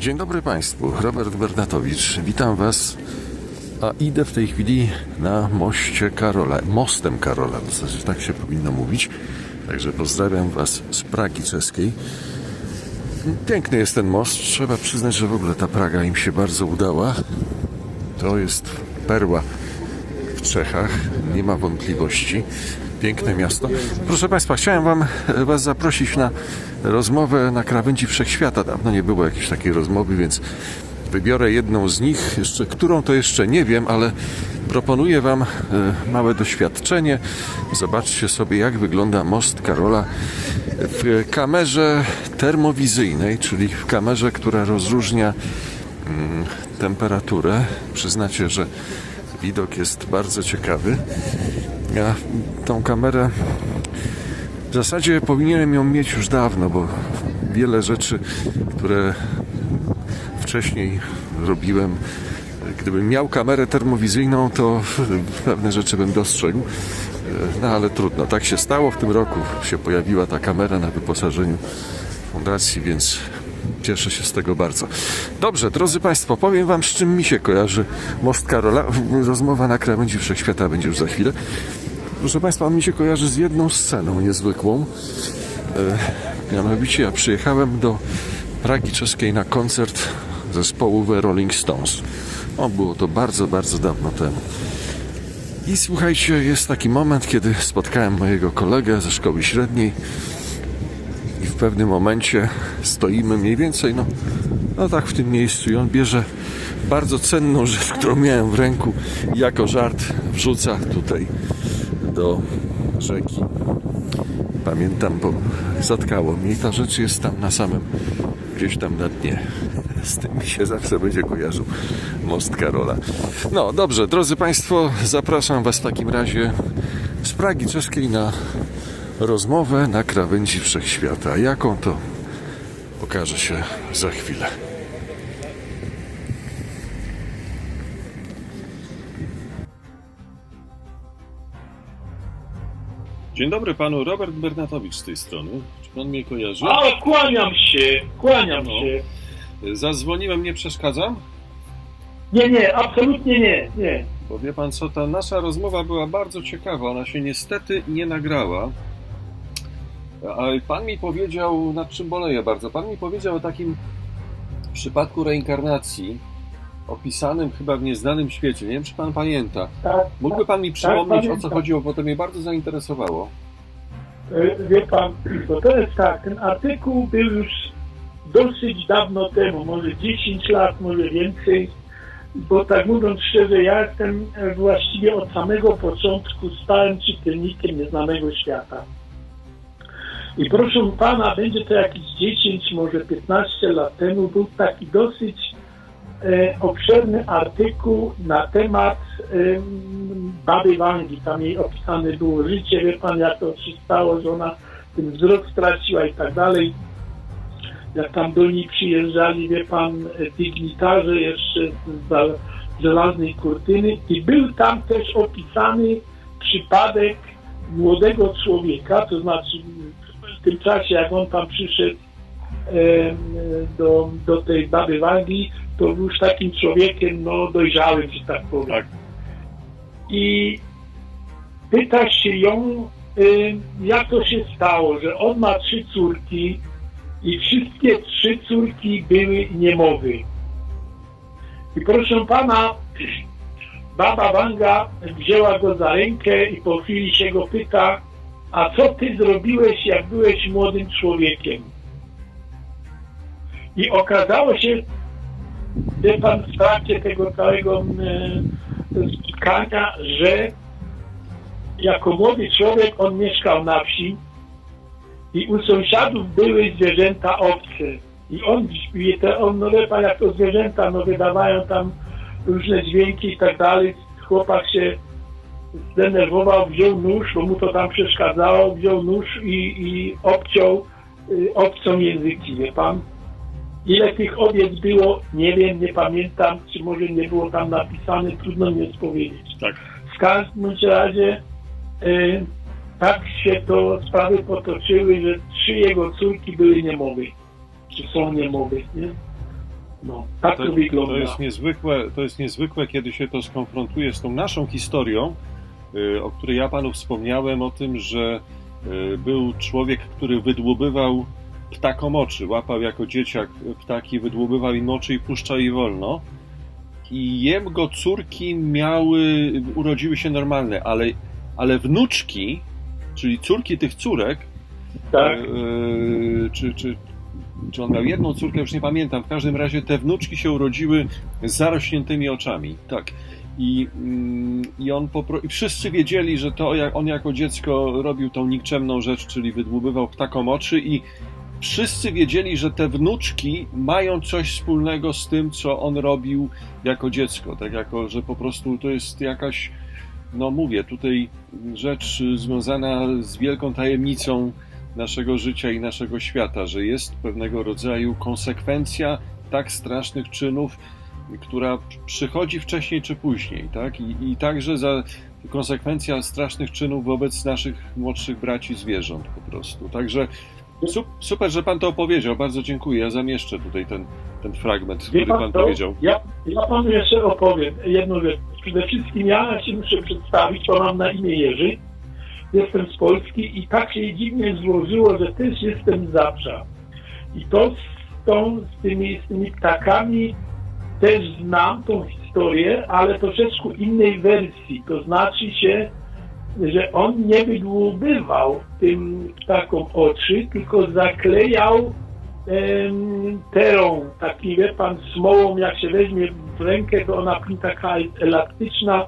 Dzień dobry Państwu, Robert Bernatowicz. Witam Was. A idę w tej chwili na moście Karola, mostem Karola, w zasadzie tak się powinno mówić. Także pozdrawiam Was z Pragi czeskiej. Piękny jest ten most. Trzeba przyznać, że w ogóle ta Praga im się bardzo udała. To jest perła w Czechach, nie ma wątpliwości. Piękne miasto. Proszę Państwa, chciałem Wam, Was zaprosić na rozmowę na krawędzi wszechświata. Dawno nie było jakiejś takiej rozmowy, więc wybiorę jedną z nich. Jeszcze, którą to jeszcze nie wiem, ale proponuję Wam e, małe doświadczenie. Zobaczcie sobie, jak wygląda most Karola w kamerze termowizyjnej, czyli w kamerze, która rozróżnia mm, temperaturę. Przyznacie, że widok jest bardzo ciekawy. Ja tą kamerę w zasadzie powinienem ją mieć już dawno, bo wiele rzeczy, które wcześniej robiłem, gdybym miał kamerę termowizyjną, to pewne rzeczy bym dostrzegł. No ale trudno, tak się stało. W tym roku się pojawiła ta kamera na wyposażeniu fundacji, więc cieszę się z tego bardzo. Dobrze, drodzy Państwo, powiem Wam, z czym mi się kojarzy Most Karola. Rozmowa na krawędzi wszechświata będzie już za chwilę. Proszę Państwa, on mi się kojarzy z jedną sceną niezwykłą. E, mianowicie ja przyjechałem do Pragi czeskiej na koncert zespołu The Rolling Stones. O, było to bardzo, bardzo dawno temu. I słuchajcie, jest taki moment, kiedy spotkałem mojego kolegę ze szkoły średniej pewnym momencie stoimy mniej więcej, no, no tak w tym miejscu i on bierze bardzo cenną rzecz, którą miałem w ręku jako żart wrzuca tutaj do rzeki. Pamiętam, bo zatkało mnie ta rzecz jest tam na samym, gdzieś tam na dnie. Z tym mi się zawsze będzie kojarzył most Karola. No dobrze, drodzy Państwo, zapraszam Was w takim razie z Pragi czeskiej na rozmowę na krawędzi wszechświata. Jaką to okaże się za chwilę. Dzień dobry panu, Robert Bernatowicz z tej strony. Czy pan mnie kojarzy? A, kłaniam się, kłaniam No. się. Zadzwoniłem, nie przeszkadzam? Nie, nie, absolutnie nie, nie. Bo wie pan co, ta nasza rozmowa była bardzo ciekawa, ona się niestety nie nagrała. Pan mi powiedział, nad czym boleję bardzo, pan mi powiedział o takim przypadku reinkarnacji, opisanym chyba w nieznanym świecie. Nie wiem, czy pan pamięta. Tak, Mógłby pan mi przypomnieć, o co chodziło, bo to mnie bardzo zainteresowało. e, wie pan, bo to jest tak, ten artykuł był już dosyć dawno temu, może 10 lat, może więcej, bo tak mówiąc szczerze, ja jestem e, właściwie od samego początku stałym czytelnikiem Nieznanego Świata. I proszę pana, będzie to jakieś 10, może 15 lat temu, był taki dosyć e, obszerny artykuł na temat em, baby Wangi. Tam jej opisane było życie, wie pan jak to się stało, że ona ten wzrok straciła i tak dalej. Jak tam do niej przyjeżdżali, wie pan, e, dygnitarze jeszcze z żelaznej kurtyny i był tam też opisany przypadek młodego człowieka, to znaczy w tym czasie, jak on tam przyszedł do, do tej baby Wangi, to był już takim człowiekiem, no dojrzałym, że tak powiem. Tak. I pyta się ją, jak to się stało, że on ma trzy córki i wszystkie trzy córki były niemowy. I proszę pana, baba Wanga wzięła go za rękę i po chwili się go pyta, a co ty zrobiłeś, jak byłeś młodym człowiekiem? I okazało się, wie pan, w trakcie tego całego e, spotkania, że jako młody człowiek on mieszkał na wsi i u sąsiadów były zwierzęta obce. I on, i te, on no wie pan, jak to zwierzęta, no wydawają tam różne dźwięki i tak dalej. Chłopak się zdenerwował, wziął nóż, bo mu to tam przeszkadzało, wziął nóż i, i obciął y, obcą języki, wie pan. Ile tych owiec było, nie wiem, nie pamiętam, czy może nie było tam napisane, trudno mi jest powiedzieć. Tak. W każdym razie y, tak się to sprawy potoczyły, że trzy jego córki były niemowy, czy są niemowy, nie? No, tak to, To, wygląda. to, jest niezwykłe, to jest niezwykłe, kiedy się to skonfrontuje z tą naszą historią, o której ja panu wspomniałem, o tym, że y, był człowiek, który wydłubywał ptakom oczy. Łapał jako dzieciak ptaki, wydłubywał im oczy i puszczał je wolno. I jego córki miały, urodziły się normalne, ale, ale wnuczki, czyli córki tych córek, tak. e, czy, czy, czy on miał jedną córkę, już nie pamiętam. W każdym razie te wnuczki się urodziły z zarośniętymi oczami. Tak. I, mm, i on popro... I wszyscy wiedzieli, że to on jako dziecko robił tą nikczemną rzecz, czyli wydłubywał ptakom oczy i wszyscy wiedzieli, że te wnuczki mają coś wspólnego z tym, co on robił jako dziecko. Tak jako, że po prostu to jest jakaś, no mówię, tutaj rzecz związana z wielką tajemnicą naszego życia i naszego świata, że jest pewnego rodzaju konsekwencja tak strasznych czynów, która przychodzi wcześniej czy później, tak? I, i także za konsekwencja strasznych czynów wobec naszych młodszych braci zwierząt po prostu. Także su- super, że pan to opowiedział, bardzo dziękuję. Ja zamieszczę tutaj ten, ten fragment, Wie który pan co? powiedział. Ja, ja panu jeszcze opowiem jedną rzecz. Przede wszystkim ja się muszę przedstawić, bo mam na imię Jerzy. Jestem z Polski i tak się dziwnie złożyło, że też jestem z Zabrza. I to z, tą, z, tymi, z tymi ptakami też znam tą historię, ale troszeczkę innej wersji. To znaczy się, że on nie wydłubywał tym ptakom oczy, tylko zaklejał em, terą, taki wie pan, smołą, jak się weźmie w rękę, to ona taka elastyczna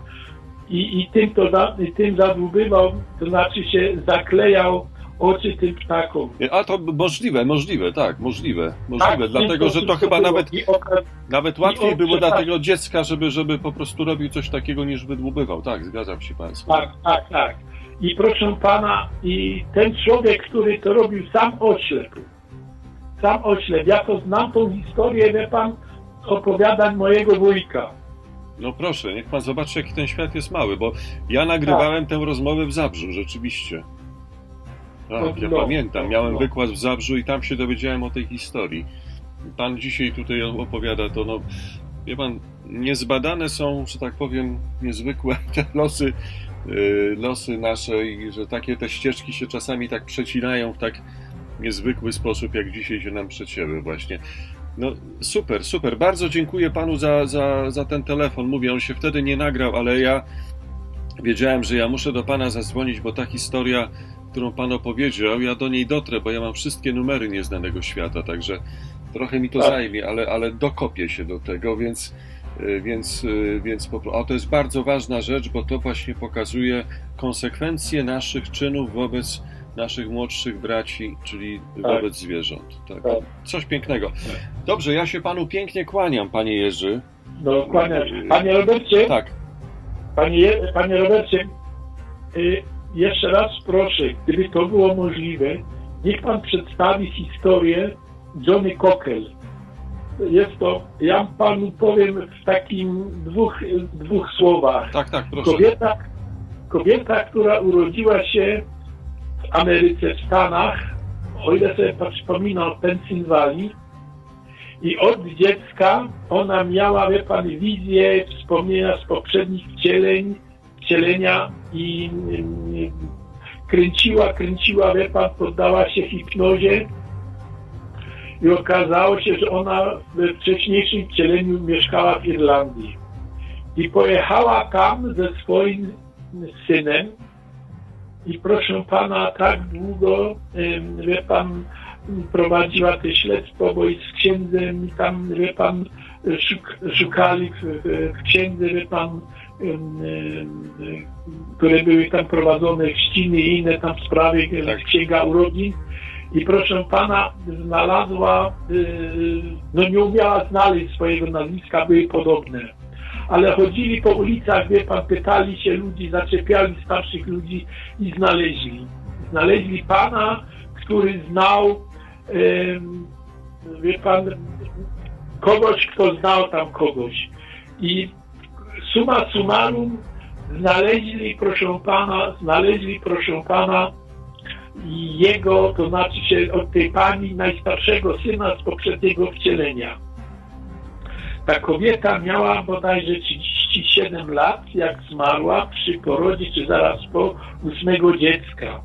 i, i tym to i tym zadłubywał, to znaczy się zaklejał oczy tym ptakom. A to możliwe, możliwe, tak, możliwe, możliwe, Tak, dlatego, że to chyba nawet okaz- Nawet łatwiej było dla przepraszam. tego dziecka, żeby, żeby po prostu robił coś takiego niż wydłubywał. Tak, zgadzam się państwo. Tak, tak, tak. I proszę pana, i ten człowiek, który to robił, sam oślepł. Sam oślepł. Ja to znam tą historię, wie pan, opowiadań mojego wujka. No proszę, niech pan zobaczy, jaki ten świat jest mały, bo ja nagrywałem tę rozmowę w Zabrzu, rzeczywiście. Tak, ja No, pamiętam. Miałem no. wykład w Zabrzu i tam się dowiedziałem o tej historii. Pan dzisiaj tutaj opowiada to, no, wie pan, niezbadane są, że tak powiem, niezwykłe te losy, yy, losy nasze i że takie te ścieżki się czasami tak przecinają w tak niezwykły sposób, jak dzisiaj się nam przecięły właśnie. No super, super. Bardzo dziękuję panu za, za, za ten telefon. Mówię, on się wtedy nie nagrał, ale ja wiedziałem, że ja muszę do pana zadzwonić, bo ta historia, którą pan opowiedział, ja do niej dotrę, bo ja mam wszystkie numery nieznanego świata, także trochę mi to Tak. zajmie, ale, ale dokopię się do tego, więc, y, więc, y, więc po, a to jest bardzo ważna rzecz, bo to właśnie pokazuje konsekwencje naszych czynów wobec naszych młodszych braci, czyli Tak. wobec zwierząt. Tak. Tak. Coś pięknego. Dobrze, ja się panu pięknie kłaniam, panie Jerzy. Dokładnie. Panie Robercie, Tak, panie, panie Robercie, y, jeszcze raz proszę, gdyby to było możliwe, niech pan przedstawi historię Johnny Cockle. Jest to, ja panu powiem w takim dwóch, dwóch słowach. tak, tak, proszę. Kobieta, kobieta, która urodziła się w Ameryce, w Stanach, o ile sobie przypominam, w Pensylwanii, i od dziecka ona miała, wie pan, wizje, wspomnienia z poprzednich wcieleń, wcielenia i kręciła, kręciła, wie pan, poddała się hipnozie i okazało się, że ona we wcześniejszym wcieleniu mieszkała w Irlandii. I pojechała tam ze swoim synem i proszę pana, tak długo, wie pan, prowadziła te śledztwo, bo i z księdzem i tam, wie pan, szuk, szukali w, w, księdze, wie pan, które były tam prowadzone, chrzciny i inne tam sprawy, Tak. księga urodzin. I proszę pana, znalazła, y, no nie umiała znaleźć swojego nazwiska, były podobne. Ale chodzili po ulicach, wie pan, pytali się ludzi, zaczepiali starszych ludzi i znaleźli. Znaleźli pana, który znał, wie pan, kogoś, kto znał tam kogoś. I suma summarum znaleźli, proszę pana, znaleźli, proszę pana, jego, to znaczy się od tej pani najstarszego syna z poprzedniego wcielenia. Ta kobieta miała bodajże 37 lat, jak zmarła przy porodzie, czy zaraz po ósmego dziecka.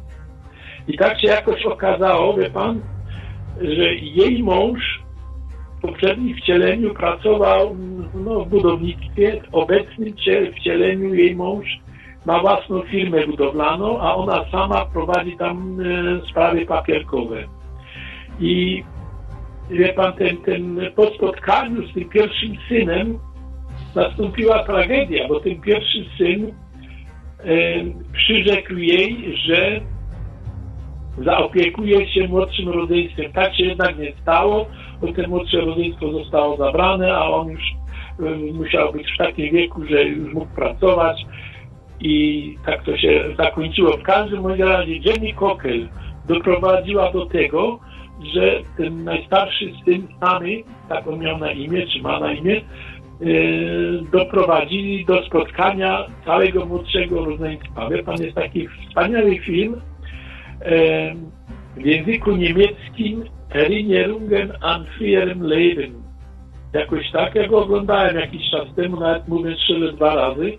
I tak się jakoś okazało, wie pan, że jej mąż poprzednim wcieleniu pracował no, w budownictwie, w obecnym cie- wcieleniu jej mąż ma własną firmę budowlaną, a ona sama prowadzi tam e, sprawy papierkowe. I wie pan, ten, ten, po spotkaniu z tym pierwszym synem nastąpiła tragedia, bo ten pierwszy syn e, przyrzekł jej, że zaopiekuje się młodszym rodzeństwem. Tak się jednak nie stało, te młodsze rodzeństwo zostało zabrane, a on już musiał być w takim wieku, że już mógł pracować i tak to się zakończyło. W każdym razie Jenny Cockle doprowadziła do tego, że ten najstarszy syn Samy, tak on miał na imię, czy ma na imię, e, doprowadzili do spotkania całego młodszego rodzeństwa. Wie pan, jest taki wspaniały film e, w języku niemieckim Erinnerungen an früherem Leben. Jakoś tak, ja go oglądałem jakiś czas temu, nawet mówiąc szczerze dwa razy.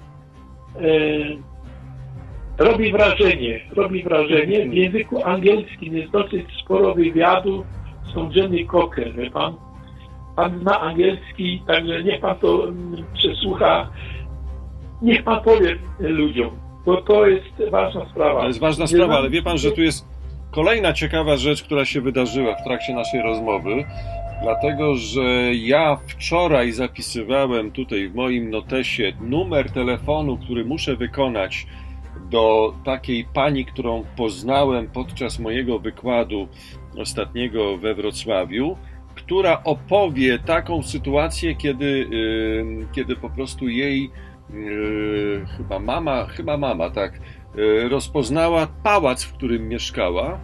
E, robi wrażenie, robi wrażenie. W języku angielskim jest dosyć sporo wywiadu z tą Jenny Cocker, wie pan. Pan zna angielski, także niech pan to mm, przesłucha. Niech pan powie ludziom, bo to jest ważna sprawa. To jest ważna sprawa, ale wie pan, że tu jest kolejna ciekawa rzecz, która się wydarzyła w trakcie naszej rozmowy. Dlatego, że ja wczoraj zapisywałem tutaj w moim notesie numer telefonu, który muszę wykonać do takiej pani, którą poznałem podczas mojego wykładu ostatniego we Wrocławiu, która opowie taką sytuację, kiedy, kiedy po prostu jej y, chyba mama, chyba mama, tak, rozpoznała pałac, w którym mieszkała.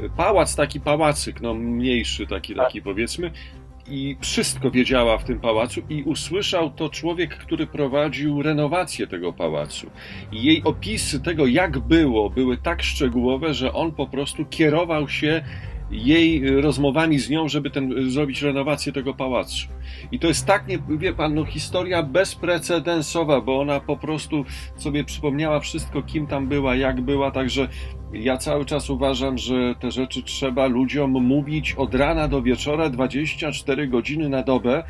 Y, Pałac, taki pałacyk, no mniejszy, taki, taki powiedzmy, i wszystko wiedziała w tym pałacu, i usłyszał to człowiek, który prowadził renowację tego pałacu. I jej opisy tego, jak było, były tak szczegółowe, że on po prostu kierował się jej rozmowami z nią, żeby ten, zrobić renowację tego pałacu. I to jest tak, nie, wie pan, no, historia bezprecedensowa, bo ona po prostu sobie przypomniała wszystko, kim tam była, jak była, także ja cały czas uważam, że te rzeczy trzeba ludziom mówić od rana do wieczora, 24 godziny na dobę,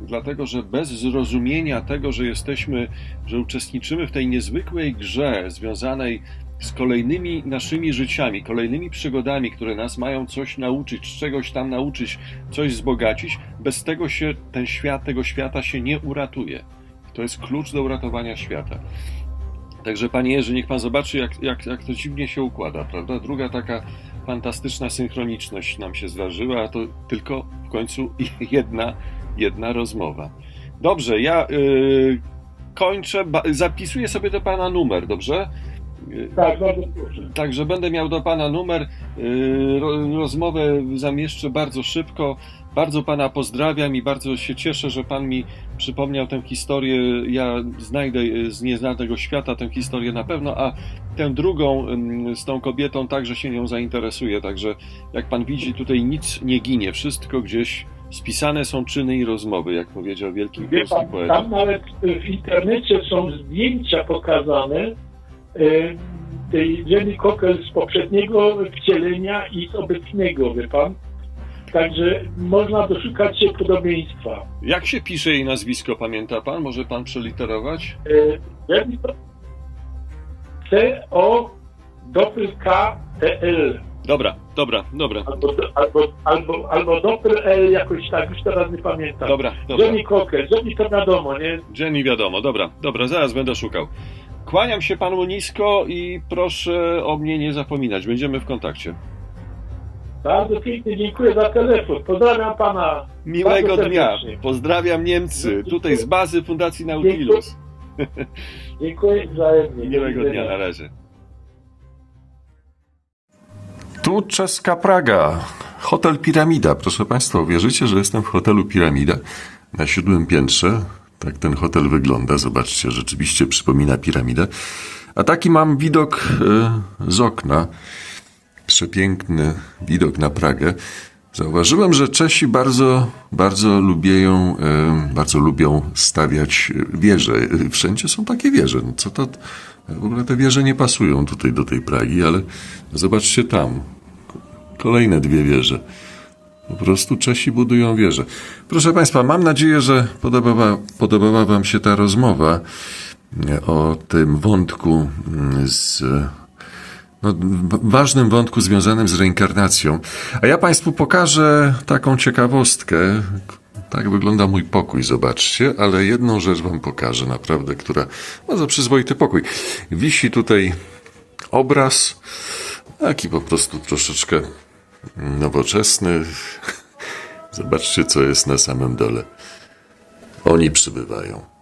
dlatego że bez zrozumienia tego, że jesteśmy, że uczestniczymy w tej niezwykłej grze związanej z kolejnymi naszymi życiami, kolejnymi przygodami, które nas mają coś nauczyć, czegoś tam nauczyć, coś wzbogacić, bez tego się ten świat, tego świata się nie uratuje. To jest klucz do uratowania świata. Także panie Jerzy, niech pan zobaczy, jak, jak, jak to dziwnie się układa, prawda? Druga taka fantastyczna synchroniczność nam się zdarzyła, a to tylko w końcu jedna, jedna rozmowa. Dobrze, ja y, kończę, zapisuję sobie do pana numer, dobrze? Y, Tak, bardzo proszę. Także będę miał do Pana numer. Yy, ro- Rozmowę zamieszczę bardzo szybko. Bardzo Pana pozdrawiam i bardzo się cieszę, że Pan mi przypomniał tę historię. Ja znajdę yy, z nieznanego świata tę historię na pewno, a tę drugą ym, z tą kobietą także się nią zainteresuję. Także jak Pan widzi, tutaj nic nie ginie. Wszystko gdzieś spisane są czyny i rozmowy, jak powiedział wielki Wie polski pan, poeta. tam nawet w internecie są zdjęcia pokazane tej Jenny Cocker z poprzedniego wcielenia i z obecnego, wie pan. Także można doszukać się podobieństwa. Jak się pisze jej nazwisko, pamięta Pan? Może Pan przeliterować? E, Jenny Co- C-O doppel K-E-L Dobra, dobra, dobra. albo, albo, albo, albo doppel L jakoś tak, już teraz nie pamiętam. Dobra, dobra. Jenny Cocker, Jenny to wiadomo, nie? Jenny wiadomo, dobra, dobra, zaraz będę szukał. Kłaniam się panu nisko i proszę o mnie nie zapominać. Będziemy w kontakcie. Bardzo pięknie dziękuję za telefon. Pozdrawiam pana. Miłego dnia. Pozdrawiam Niemcy. Tutaj z bazy Fundacji Nautilus. Dziękuję wzajemnie. Miłego dnia, na razie. Tu czeska Praga. Hotel Piramida. Proszę Państwa, uwierzycie, że jestem w hotelu Piramida na siódmym piętrze. Tak ten hotel wygląda. Zobaczcie, rzeczywiście przypomina piramidę. A taki mam widok e, z okna. Przepiękny widok na Pragę. Zauważyłem, że Czesi bardzo, bardzo lubią, e, bardzo lubią stawiać wieże. Wszędzie są takie wieże. No Co to? W ogóle te wieże nie pasują tutaj do tej Pragi, ale zobaczcie tam. Kolejne dwie wieże. Po prostu Czesi budują wieże. Proszę Państwa, mam nadzieję, że podobała, podobała Wam się ta rozmowa e, o tym wątku mm, z no, ważnym wątku związanym z reinkarnacją. A ja Państwu pokażę taką ciekawostkę. Tak wygląda mój pokój, zobaczcie, ale jedną rzecz Wam pokażę, naprawdę, która bardzo przyzwoity pokój. Wisi tutaj obraz, taki po prostu troszeczkę nowoczesny. Zobaczcie, co jest na samym dole. Oni przybywają.